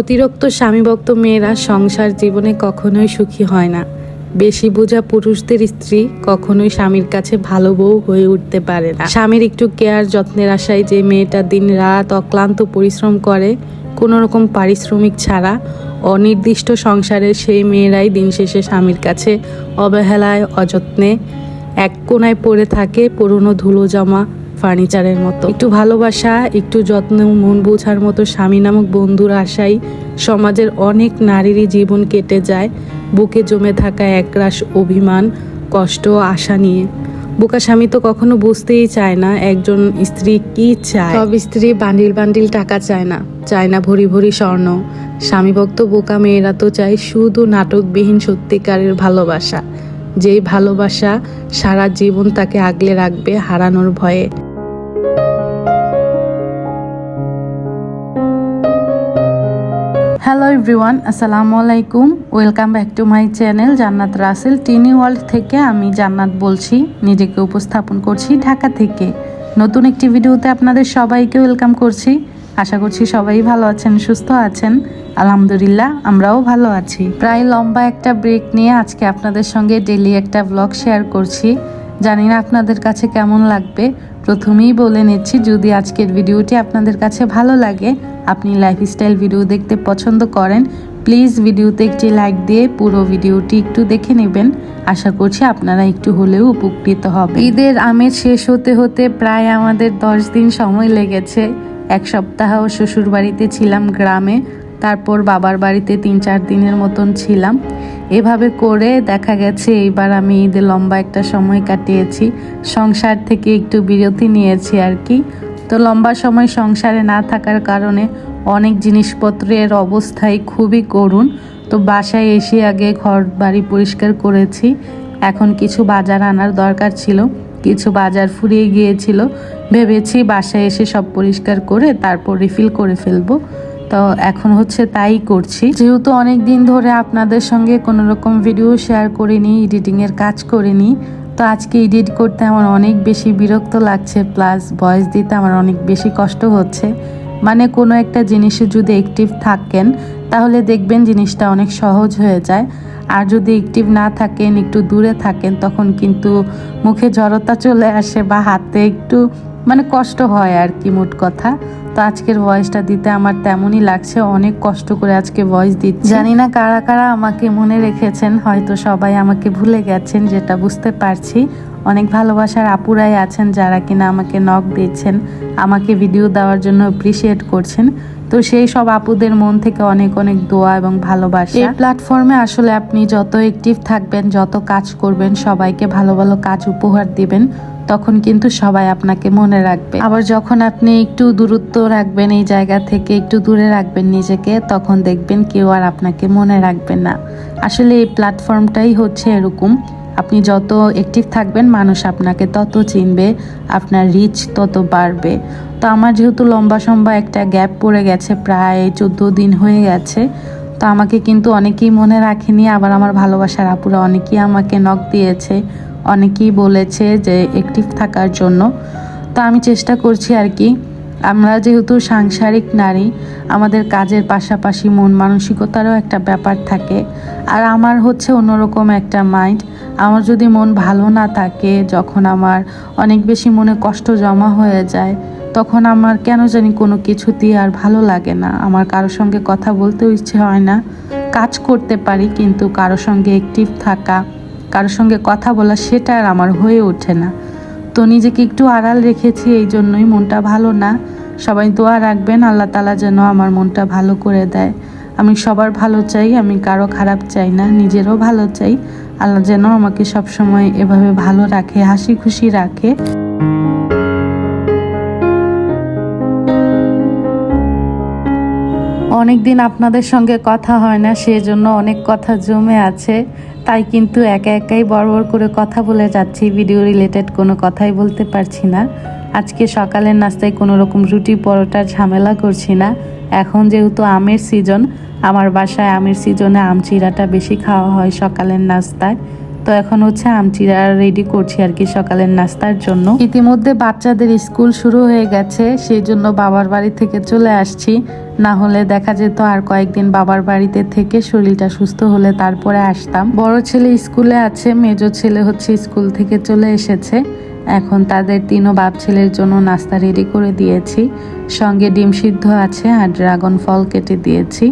অতিরিক্ত স্বামীভক্ত মেয়েরা সংসার জীবনে কখনোই সুখী হয় না। বেশি বোঝা পুরুষদের স্ত্রী কখনোই স্বামীর কাছে ভালো বউ হয়ে উঠতে পারে না। স্বামীর একটু কেয়ার যত্নের আশায় যে মেয়েটা দিন রাত অক্লান্ত পরিশ্রম করে কোনো রকম পারিশ্রমিক ছাড়া অনির্দিষ্ট সংসারের সেই মেয়েরাই দিন শেষে স্বামীর কাছে অবহেলায়, অযত্নে এক কোনায় পড়ে থাকে পুরনো ধুলো জামা ফার্নিচারের মতো। একটু ভালোবাসা, একটু যত্ন, মন বোঝার মতো স্বামী নামক বন্ধুর আশাই সমাজের অনেক নারীরই জীবন কেটে যায়। বুকে জমে থাকা একরাশ অভিমান, কষ্ট, আশা নিয়ে। বোকা স্বামী তো কখনো বুঝতেই চায় না একজন স্ত্রী কি চায়। সব স্ত্রী বান্ডিল বান্ডিল টাকা চায় না। চায় না ভরি ভরি স্বর্ণ। স্বামীভক্ত বোকা মেয়েরা তো চায় শুধু নাটকবিহীন সত্যিকারের ভালোবাসা। যেই ভালোবাসা সারা জীবন তাকে আগলে রাখবে হারানোর ভয়ে। হ্যালো এভরিওয়ান আসসালামু আলাইকুম। Welcome back to my channel Jannat Rasel Tini world থেকে আমি জান্নাত বলছি, নিজেকে উপস্থাপন করছি ঢাকা থেকে। নতুন একটি ভিডিওতে আপনাদের সবাইকে ওয়েলকাম করছি। আশা করছি সবাই ভালো আছেন, সুস্থ আছেন। আলহামদুলিল্লাহ, আমরাও ভালো আছি। প্রায় লম্বা একটা ব্রেক নিয়ে আজকে আপনাদের সঙ্গে ডেলি একটা ব্লগ শেয়ার করছি। জানি না আপনাদের কাছে কেমন লাগবে। প্রথমেই বলে নিচ্ছি, যদি আজকের ভিডিওটি আপনাদের কাছে ভালো লাগে, আপনি লাইফস্টাইল ভিডিও দেখতে পছন্দ করেন প্লিজ ভিডিওতে একটি লাইক দিয়ে পুরো ভিডিওটি একটু দেখে নেবেন। আশা করছি আপনারা একটু হলেও উপকৃত হবে ঈদের আমেজ শেষ হতে হতে প্রায় আমাদের দশ দিন সময় লেগেছে। এক সপ্তাহ শ্বশুর বাড়িতে ছিলাম গ্রামে, তারপর বাবার বাড়িতে তিন চার দিনের মতন ছিলাম। এভাবে করে দেখা গেছে, এইবার আমি ঈদে লম্বা একটা সময় কাটিয়েছি। সংসার থেকে একটু বিরতি নিয়েছি আর কি। তো লম্বা সময় সংসারে না থাকার কারণে অনেক জিনিসপত্রের অবস্থাই খুবই করুণ। তো বাসায় এসে আগে ঘর বাড়ি পরিষ্কার করেছি। এখন কিছু বাজার আনার দরকার ছিল, কিছু বাজার ফুরিয়ে গিয়েছিল। ভেবেছি বাসায় এসে সব পরিষ্কার করে তারপর রিফিল করে ফেলব। তো এখন হচ্ছে তাই করছি। যেহেতু অনেক দিন ধরে আপনাদের সঙ্গে কোনো রকম ভিডিও শেয়ার করিনি এডিটিংয়ের কাজ করিনি, তো আজকে এডিট করতে আমার অনেক বেশি বিরক্ত লাগছে প্লাস ভয়েস দিতে আমার অনেক বেশি কষ্ট হচ্ছে। মানে কোনো একটা জিনিসে যদি অ্যাক্টিভ থাকেন, তাহলে দেখবেন জিনিসটা অনেক সহজ হয়ে যায়। আর যদি অ্যাক্টিভ না থাকেন, একটু দূরে থাকেন, তখন কিন্তু মুখে জড়তা চলে আসে বা হাতে একটু মানে কষ্ট হয় আর কি মোট কথা। তো আজকের ভয়েসটা দিতে আমার তেমনই লাগছে, অনেক কষ্ট করে আজকে ভয়েস দিচ্ছি। জানি না কারা কারা আমাকে মনে রেখেছেন, হয়তো সবাই আমাকে ভুলে গেছেন, যেটা বুঝতে পারছি। অনেক ভালোবাসার আপুরাই আছেন যারা কিনা আমাকে নক দিচ্ছেন, আমাকে ভিডিও দেওয়ার জন্য অ্যাপ্রিসিয়েট করছেন। তো সেই সব আপুদের মন থেকে অনেক অনেক দোয়া এবং ভালোবাসা। এই প্ল্যাটফর্মে আসলে আপনি যত অ্যাক্টিভ থাকবেন, যত কাজ করবেন, সবাইকে ভালো ভালো কাজ উপহার দিবেন, তখন কিন্তু সবাই আপনাকে মনে রাখবে। আবার যখন আপনি একটু দূরত্ব রাখবেন এই জায়গা থেকে, একটু দূরে রাখবেন নিজেকে, তখন দেখবেন কেউ আর আপনাকে মনে রাখবে না। আসলে এই প্ল্যাটফর্মটাই হচ্ছে এরকম। আপনি যত অ্যাক্টিভ থাকবেন, মানুষ আপনাকে তত চিনবে, আপনার রিচ তত বাড়বে। তো আমার যেহেতু লম্বা সম্বা একটা গ্যাপ পড়ে গেছে, প্রায় চোদ্দ দিন হয়ে গেছে, তো আমাকে কিন্তু অনেকেই মনে রাখেনি, আবার আমার ভালোবাসার আপুরা অনেকেই আমাকে নখ দিয়েছে, অনেকেই বলেছে যে অ্যাক্টিভ থাকার জন্য। তো আমি চেষ্টা করছি আর কি, আমরা যেহেতু সাংসারিক নারী, আমাদের কাজের পাশাপাশি মন মানসিকতারও একটা ব্যাপার থাকে, আর আমার হচ্ছে অন্যরকম একটা মাইন্ড আমার যদি মন ভালো না থাকে, যখন আমার অনেক বেশি মনে কষ্ট জমা হয়ে যায়, তখন আমার কেন জানি কোনো কিছুতেই আর ভালো লাগে না। আমার কারোর সঙ্গে কথা বলতেও ইচ্ছে হয় না। কাজ করতে পারি, কিন্তু কারোর সঙ্গে অ্যাক্টিভ থাকা, কারোর সঙ্গে কথা বলা, সেটা আর আমার হয়ে ওঠে না। তো নিজেকে একটু আড়াল রেখেছি, এই জন্যই মনটা ভালো না। সবাই দোয়া রাখবেন, আল্লাহ তালা যেন আমার মনটা ভালো করে দেয়। আমি সবার ভালো চাই, আমি কারও খারাপ চাই না, নিজেরও ভালো চাই। আল্লাহ যেন আমাকে সবসময় এভাবে ভালো রাখে, হাসি খুশি রাখে। অনেক দিন আপনাদের সঙ্গে কথা হয় না, সেজন্য অনেক কথা জমে আছে। তাই কিন্তু একা একাই বড় বড় করে কথা বলে যাচ্ছি ভিডিও রিলেটেড কোনো কথাই বলতে পারছি না। আজকে সকালের নাস্তায় কোনো রকম রুটি পরোটার ঝামেলা করছি না। এখন যেহেতু আমের সিজন আমার বাসায় আমের সিজনে আম চিরাটা বেশি খাওয়া হয় সকালের নাস্তায়। তো এখন হচ্ছে আমচিরা রেডি করছি আর কি সকালের নাস্তার জন্য। ইতিমধ্যে বাচ্চাদের স্কুল শুরু হয়ে গেছে, সেই জন্য বাবার বাড়ি থেকে চলে আসছি। না হলে দেখা যেত আর কয়েকদিন বাবার বাড়িতে থেকে শরীরটা সুস্থ হলে তারপরে আসতাম। বড় ছেলে স্কুলে আছে, মেজো ছেলে হচ্ছে স্কুল থেকে চলে এসেছে। এখন তাদের তিনও বাপ ছেলের জন্য নাস্তা রেডি করে দিয়েছি। সঙ্গে ডিম সিদ্ধ আছে আর ড্রাগন ফল কেটে দিয়েছি।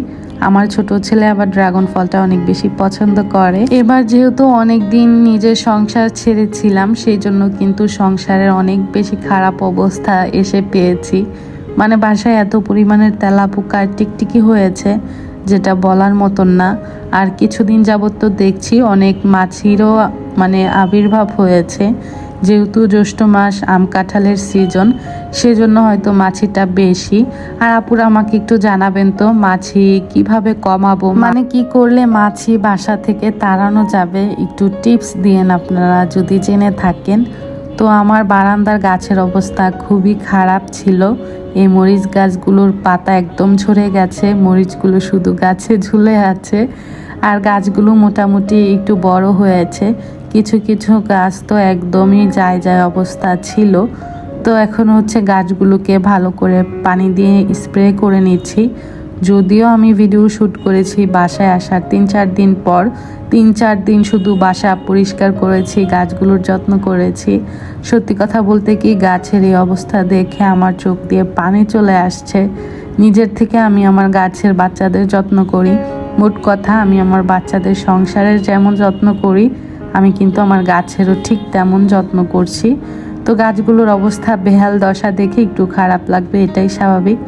আমার ছোট ছেলে আবার ড্রাগন ফলটা অনেক বেশি পছন্দ করে। এবার যেহেতু অনেক দিন নিজের সংসার ছেড়েছিলাম সেই জন্য কিন্তু সংসারের অনেক বেশি খারাপ অবস্থা এসে পেয়েছি। মানে বাসায় এত পরিমাণের তেলাপোকা, টিকটিকি হয়েছে, যেটা বলার মতন না। আর কিছুদিন যাবত তো দেখছি অনেক মাছিরও মানে আবির্ভাব হয়েছে। যেহেতু জ্যৈষ্ঠ মাস আম কাঁঠালের সিজন সেজন্য হয়তো মাছিটা বেশি। আর আপুরা আমাকে একটু জানাবেন তো, মাছি কীভাবে কমাবো? মানে কি করলে মাছি বাসা থেকে তাড়ানো যাবে? একটু টিপস দিয়েন আপনারা যদি জেনে থাকেন। তো আমার বারান্দার গাছের অবস্থা খুবই খারাপ ছিল। এই মরিচ গাছগুলোর পাতা একদম ঝরে গেছে। মরিচগুলো শুধু গাছে ঝুলে আছে। আর গাছগুলো মোটামুটি একটু বড় হয়েছে। কিছু কিছু গাছ তো একদমই যায় যায় অবস্থা ছিল। তো এখন হচ্ছে গাছগুলোকে ভালো করে পানি দিয়ে স্প্রে করে নিচ্ছি। যদিও আমি ভিডিও শ্যুট করেছি বাসায় আসার তিন চার দিন পর, তিন চার দিন শুধু বাসা পরিষ্কার করেছি, গাছগুলোর যত্ন করেছি। সত্যি কথা বলতে কি, গাছের এই অবস্থা দেখে আমার চোখ দিয়ে পানি চলে আসছে। নিজের থেকে আমি আমার গাছের বাচ্চাদের যত্ন করি। মোট কথা, আমি আমার বাচ্চাদের সংসারের যেমন যত্ন করি আমি কিন্তু আমার গাছেরও ঠিক তেমন যত্ন করছি। তো গাছগুলোর অবস্থা বেহাল দশা দেখে একটু খারাপ লাগবে, এটাই স্বাভাবিক।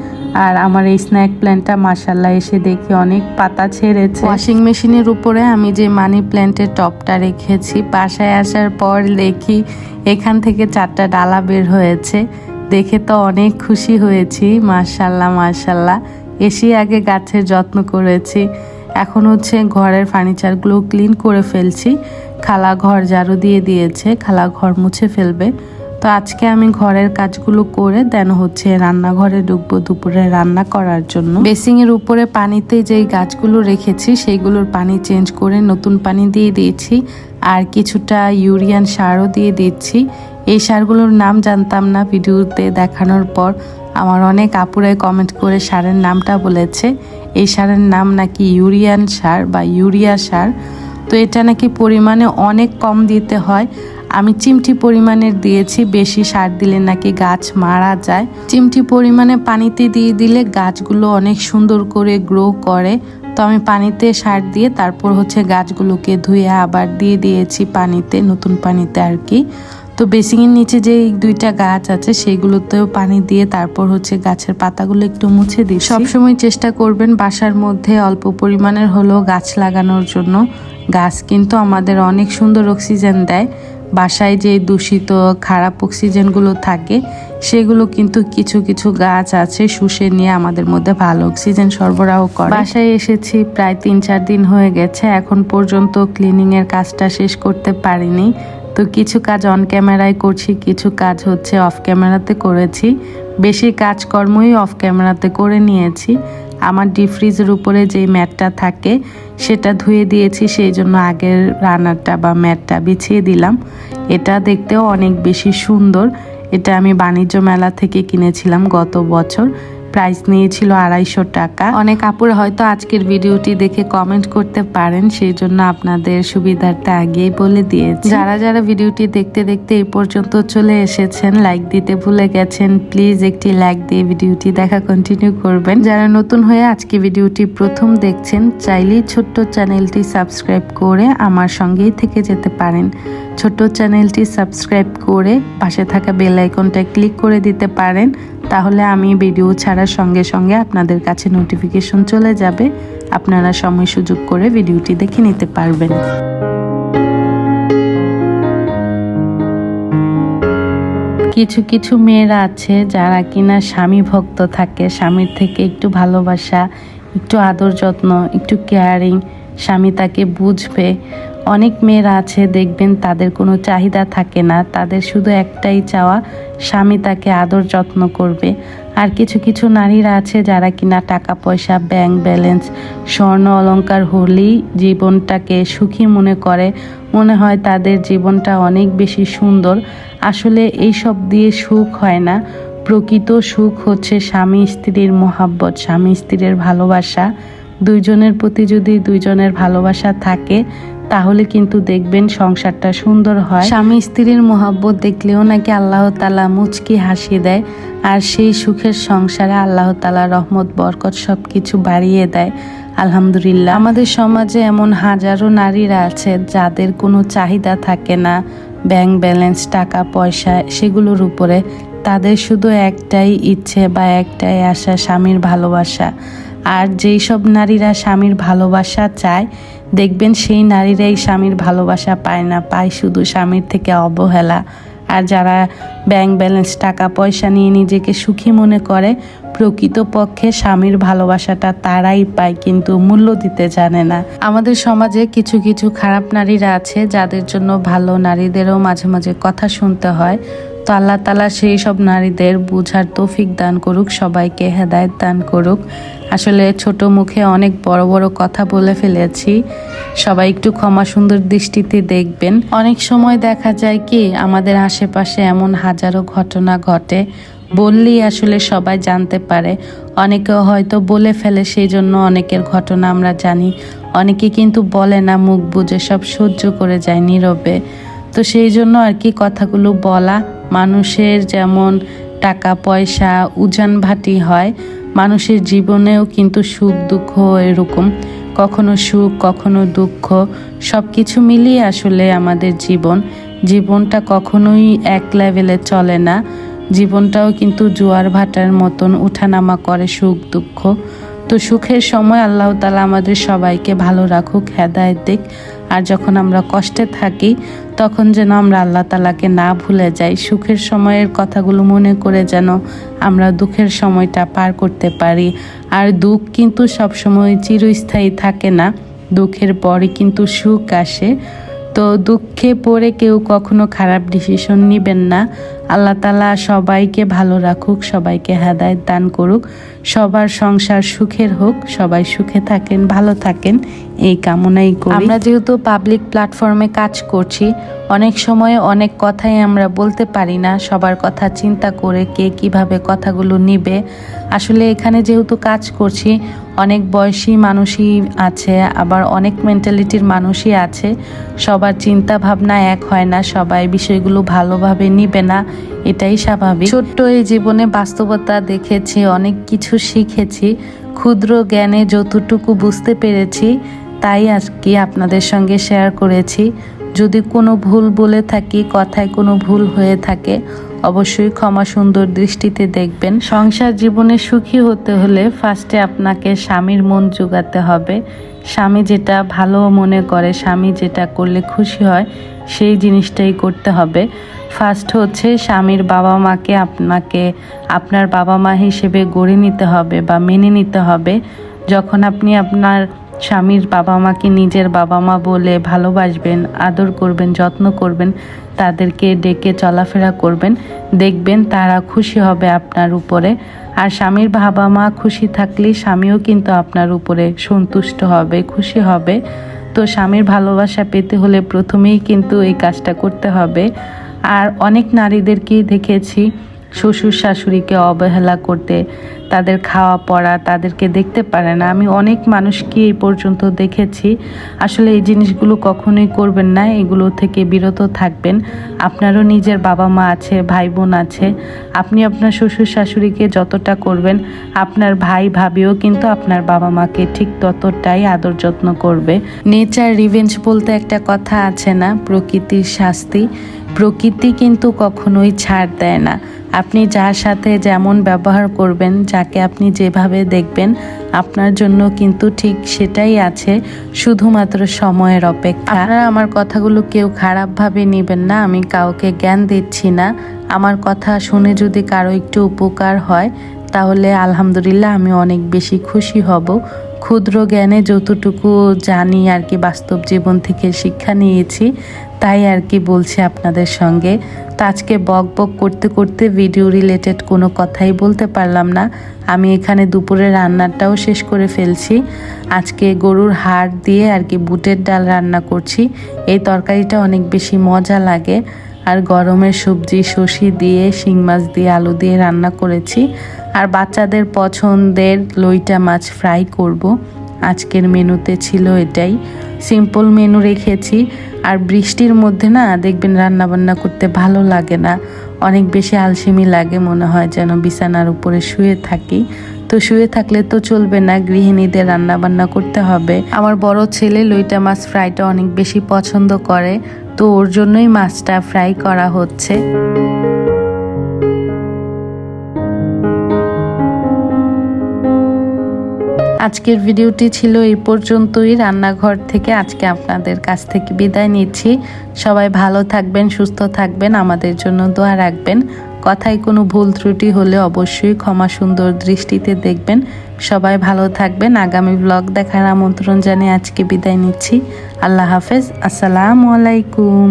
আর আমার এই স্ন্যাক প্ল্যান্টটা মাসাল্লাহ এসে দেখি অনেক পাতা ছেড়েছে। ওয়াশিং মেশিনের উপরে আমি যে মানি প্ল্যান্টের টপটা রেখেছি, বাসায় আসার পর দেখি এখান থেকে চারটা ডালা বের হয়েছে। দেখে তো অনেক খুশি হয়েছি মার্শাল্লাহ মার্শাল্লাহ এসে আগে গাছের যত্ন করেছি। এখন হচ্ছে ঘরের ফার্নিচারগুলো ক্লিন করে ফেলছি। খালা ঘর ঝাড়ু দিয়ে দিয়েছে খালা ঘর মুছে ফেলবে। তো আজকে আমি ঘরের কাজগুলো করে দেন হচ্ছে রান্নাঘরে ঢুকবো দুপুরে রান্না করার জন্য। বেসিং এর উপরে পানিতে যেই গাছগুলো রেখেছি, সেইগুলোর পানি চেঞ্জ করে নতুন পানি দিয়ে দিয়েছি। আর কিছুটা ইউরিয়ান সারও দিয়ে দিচ্ছি। এই সারগুলোর নাম জানতাম না ভিডিওতে দেখানোর পর। আমার অনেক আপুরাই কমেন্ট করে সারের নামটা বলেছে। এই সারের নাম নাকি ইউরিয়ান সার বা ইউরিয়া সার। তো এটা নাকি পরিমাণে অনেক কম দিতে হয়। আমি চিমটি পরিমাণের দিয়েছি, বেশি সার দিলে নাকি গাছ মারা যায়। চিমটি পরিমাণে পানিতে দিয়ে দিলে গাছগুলো অনেক সুন্দর করে গ্রো করে। তো আমি পানিতে সার দিয়ে তারপর হচ্ছে গাছগুলোকে ধুয়ে আবার দিয়ে দিয়েছি পানিতে, নতুন পানিতে আর কি। তো বেসিংয়ের নিচে যে দুইটা গাছ আছে, সেগুলোতেও পানি দিয়ে তারপর হচ্ছে গাছের পাতাগুলো একটু মুছে দিই সবসময় চেষ্টা করবেন বাসার মধ্যে অল্প পরিমাণের হলেও গাছ লাগানোর জন্য। গাছ কিন্তু আমাদের অনেক সুন্দর অক্সিজেন দেয়। বাসায় যে দূষিত, খারাপ অক্সিজেনগুলো থাকে, সেগুলো কিন্তু কিছু কিছু গাছ আছে শুষে নিয়ে আমাদের মধ্যে ভালো অক্সিজেন সরবরাহ করে। বাসায় এসেছি প্রায় তিন, চার দিন হয়ে গেছে। এখন পর্যন্ত ক্লিনিংয়ের কাজটা শেষ করতে পারিনি। তো কিছু কাজ অন ক্যামেরায় করছি, কিছু কাজ হচ্ছে অফ ক্যামেরাতে করেছি। বেশি কাজকর্মই অফ ক্যামেরাতে করে নিয়েছি। আমার ডিপ ফ্রিজের উপরে যে ম্যাটটা থাকে, সেটা ধুয়ে দিয়েছি, সেই জন্য আগের রানারটা বা ম্যাটটা বিছিয়ে দিলাম। এটা দেখতেও অনেক বেশি সুন্দর। এটা আমি বাণিজ্য মেলা থেকে কিনেছিলাম গত বছর। প্রাইস নিয়েছিল আড়াইশো টাকা। অনেক আপুরা হয়তো আজকের ভিডিওটি দেখে কমেন্ট করতে পারেন, সেই জন্য আপনাদের সুবিধার্থে আগেই বলে দিয়েছি। যারা যারা ভিডিওটি দেখতে দেখতে এই পর্যন্ত চলে এসেছেন লাইক দিতে ভুলে গেছেন প্লিজ একটি লাইক দিয়ে ভিডিওটি দেখা কন্টিনিউ করবেন। যারা নতুন হয়ে আজকে ভিডিওটি প্রথম দেখছেন, চাইলেই ছোট্ট চ্যানেলটি সাবস্ক্রাইব করে আমার সঙ্গেই থেকে যেতে পারেন। ছোট্ট চ্যানেলটি সাবস্ক্রাইব করে পাশে থাকা বেল আইকনটা ক্লিক করে দিতে পারেন। তাহলে আমি ভিডিও ছাড়ার সঙ্গে সঙ্গে আপনাদের কাছে নোটিফিকেশন চলে যাবে। আপনারা সময় সুযোগ করে ভিডিওটি দেখে নিতে পারবেন। কিছু কিছু মেয়েরা আছে যারা কিনা স্বামী ভক্ত থাকে, স্বামীর থেকে একটু ভালোবাসা, একটু আদর যত্ন, একটু কেয়ারিং স্বামী তাকে বুঝবে। অনেক মেয়েরা আছে, দেখবেন তাদের কোনো চাহিদা থাকে না, তাদের শুধু একটাই চাওয়া, স্বামী তাকে আদর যত্ন করবে। আর কিছু কিছু নারীরা আছে যারা কিনা টাকা পয়সা ব্যাংক ব্যালেন্স স্বর্ণ অলংকার হলেই জীবনটাকে সুখী মনে করে। মনে হয় তাদের জীবনটা অনেক বেশি সুন্দর। আসলে এই সব দিয়ে সুখ হয় না। প্রকৃত সুখ হচ্ছে স্বামী স্ত্রীর মোহাব্বত, স্বামী স্ত্রীর ভালোবাসা। দুইজনের প্রতি যদি দুইজনের ভালোবাসা থাকে তাহলে কিন্তু দেখবেন সংসারটা সুন্দর হয়। স্বামী স্ত্রীর মোহাব্বত দেখলেও নাকি আল্লাহ তালা মুচকি হাসি দেয়, আর সেই সুখের সংসারে আল্লাহ তালা রহমত, বরকত সব কিছু বাড়িয়ে দেয়। আলহামদুলিল্লাহ। আমাদের সমাজে এমন হাজারো নারীরা আছে যাদের কোনো চাহিদা থাকে না, ব্যাংক ব্যালেন্স, টাকা পয়সা সেগুলোর উপরে। তাদের শুধু একটাই ইচ্ছে বা একটাই আশা, স্বামীর ভালোবাসা। আর যেই সব নারীরা স্বামীর ভালোবাসা চায় দেখবেন সেই নারীরাই স্বামীর ভালোবাসা পায় না, পায় শুধু স্বামীর থেকে অবহেলা। আর যারা ব্যাংক ব্যালেন্স টাকা পয়সা নিয়ে নিজেকে সুখী মনে করে, প্রকৃতপক্ষে স্বামীর ভালোবাসাটা তারাই পায় কিন্তু মূল্য দিতে জানে না। আমাদের সমাজে কিছু কিছু খারাপ নারীরা আছে, যাদের জন্য ভালো নারীদেরও মাঝে মাঝে কথা শুনতে হয়। তো আল্লাহ তালা সেই সব নারীদের বুঝার তৌফিক দান করুক, সবাইকে হেদায়ত দান করুক। আসলে ছোট মুখে অনেক বড় বড় কথা বলে ফেলেছি। সবাই একটু ক্ষমা সুন্দর দৃষ্টিতে দেখবেন। অনেক সময় দেখা যায় কি, আমাদের আশেপাশে এমন হাজারো ঘটনা ঘটে, বললেই আসলে সবাই জানতে পারে। অনেকে হয়তো বলে ফেলে সেই জন্য অনেকের ঘটনা আমরা জানি। অনেকে কিন্তু বলে না, মুখ বুঝে সব সহ্য করে যায় নীরবে। তো সেই জন্য আর কি কথাগুলো বলা, মানুষের যেমন টাকা পয়সা উজান ভাটি হয় মানুষের জীবনেও কিন্তু সুখ, দুঃখ এরকম। কখনো সুখ, কখনো দুঃখ সব কিছু মিলিয়ে আসলে আমাদের জীবন। জীবনটা কখনোই এক লেভেলে চলে না। জীবনটাও কিন্তু জোয়ার ভাটার মতন উঠানামা করে সুখ, দুঃখ। তো সুখের সময় আল্লাহ তালা আমাদের সবাইকে ভালো রাখুক, হেদায়ত দিক। আর যখন আমরা কষ্টে থাকি তখন যেন আমরা আল্লাহ তালাকে না ভুলে যাই, সুখের সময়ের কথাগুলো মনে করে যেন আমরা দুঃখের সময়টা পার করতে পারি। আর দুঃখ কিন্তু সবসময় চিরস্থায়ী থাকে না, দুঃখের পরে কিন্তু সুখ আসে। তো দুঃখে পড়ে কেউ কখনো খারাপ ডিসিশন নেবেন না। আল্লাহ তালা সবাইকে ভালো রাখুক, সবাইকে হেদায়ত দান করুক। সবার সংসার সুখের হোক, সবাই সুখে থাকেন, ভালো থাকেন, এই কামনাই করি। আমরা যেহেতু পাবলিক প্ল্যাটফর্মে কাজ করছি, অনেক সময় অনেক কথাই আমরা বলতে পারি না, সবার কথা চিন্তা করে কে কীভাবে কথাগুলো নিবে। আসলে এখানে যেহেতু কাজ করছি, অনেক বয়সী মানুষই আছে, আবার অনেক মেন্টালিটির মানুষই আছে। সবার চিন্তা ভাবনা এক হয় না, সবাই বিষয়গুলো ভালোভাবে নিবে না। এটাই স্বাভাবিক। ছোট্ট এই জীবনে বাস্তবতা দেখেছি, অনেক কিছু শিখেছি, ক্ষুদ্র জ্ঞানে যতটুকু বুঝতে পেরেছি, তাই আজকে আপনাদের সঙ্গে শেয়ার করেছি। যদি কোনো ভুল বলে থাকি, কথায় কোনো ভুল হয়ে থাকে অবশ্যই ক্ষমা সুন্দর দৃষ্টিতে দেখবেন। সংসার জীবনে সুখী হতে হলে ফার্স্টে আপনাকে স্বামীর মন জোগাতে হবে। স্বামী যেটা ভালো মনে করে, স্বামী যেটা করলে খুশি হয়, সেই জিনিসটাই করতে হবে। ফার্স্ট হচ্ছে স্বামীর বাবা মাকে আপনাকে, আপনার বাবা মা হিসেবে গড়ে নিতে হবে বা মেনে নিতে হবে। যখন আপনি আপনার স্বামীর বাবা মাকে নিজের বাবা মা বলে ভালোবাসবেন, আদর করবেন, যত্ন করবেন, তাদেরকে ডেকে চলাফেরা করবেন, দেখবেন তারা খুশি হবে আপনার উপরে। আর স্বামীর বাবা মা খুশি থাকলে স্বামীও কিন্তু আপনার উপরে সন্তুষ্ট হবে, খুশি হবে। তো স্বামীর ভালোবাসা পেতে হলে প্রথমেই কিন্তু এই কাজটা করতে হবে। আর অনেক নারীদেরকেই দেখেছি শ্বশুর শাশুড়িকে অবহেলা করতে, তাদের খাওয়া পড়া তাদেরকে দেখতে পারে না। আমি অনেক মানুষকে এই পর্যন্ত দেখেছি। আসলে এই জিনিসগুলো কখনোই করবেন না, এগুলো থেকে বিরত থাকবেন। আপনারও নিজের বাবা মা আছে ভাই বোন আছে। আপনি আপনার শ্বশুর শাশুড়িকে যতটা করবেন, আপনার ভাই ভাবিও কিন্তু আপনার বাবা মাকে ঠিক ততটাই আদর যত্ন করবে। নেচার রিভেঞ্জ বলতে একটা কথা আছে না, প্রকৃতির শাস্তি। প্রকৃতি কিন্তু কখনোই ছাড় দেয় না। আপনি যার সাথে যেমন ব্যবহার করবেন, যাকে আপনি যেভাবে দেখবেন, আপনার জন্য কিন্তু ঠিক সেটাই আছে, শুধুমাত্র সময়ের অপেক্ষা। আপনারা আমার কথাগুলো কেউ খারাপভাবে নেবেন না, আমি কাউকে জ্ঞান দিচ্ছি না। আমার কথা শুনে যদি কারও একটু উপকার হয়, তাহলে আলহামদুলিল্লাহ আমি অনেক বেশি খুশি হব। ক্ষুদ্র জ্ঞানে যতটুকু জানি আর কি বাস্তব জীবন থেকে শিক্ষা নিয়েছি, তাই আর কি বলছি আপনাদের সঙ্গে। তো আজকে বক বক করতে করতে ভিডিও রিলেটেড কোনো কথাই বলতে পারলাম না। আমি এখানে দুপুরে রান্নাটাও শেষ করে ফেলছি। আজকে গরুর হাড় দিয়ে আর কি বুটের ডাল রান্না করছি। এই তরকারিটা অনেক বেশি মজা লাগে। আর গরমের সবজি সর্ষে দিয়ে, শিং মাছ দিয়ে, আলু দিয়ে রান্না করেছি। আর বাচ্চাদের পছন্দের লইটা মাছ ফ্রাই করব। আজকের মেনুতে ছিল এটাই। সিম্পল মেনু রেখেছি। আর বৃষ্টির মধ্যে না, দেখবেন রান্না বান্না করতে ভালো লাগে না। অনেক বেশি আলসেমি লাগে মনে হয় যেন বিছানার উপরে শুয়ে থাকি। তো শুয়ে থাকলে তো চলবে না, গৃহিণীদের রান্না বান্না করতে হবে। আমার বড় ছেলে লইটা মাছ ফ্রাইটা অনেক বেশি পছন্দ করে, তো ওর জন্যই মাছটা ফ্রাই করা হচ্ছে। আজকের ভিডিওটি ছিল এই পর্যন্তই। রান্নাঘর থেকে আজকে আপনাদের কাছ থেকে বিদায় নিচ্ছি। সবাই ভালো থাকবেন, সুস্থ থাকবেন, আমাদের জন্য দোয়া রাখবেন। কথায় কোনো ভুল ত্রুটি হলে অবশ্যই ক্ষমা সুন্দর দৃষ্টিতে দেখবেন। সবাই ভালো থাকবেন। আগামী ব্লগ দেখার আমন্ত্রণ জানিয়ে আজকে বিদায় নিচ্ছি। আল্লাহ হাফেজ। আসসালামু আলাইকুম।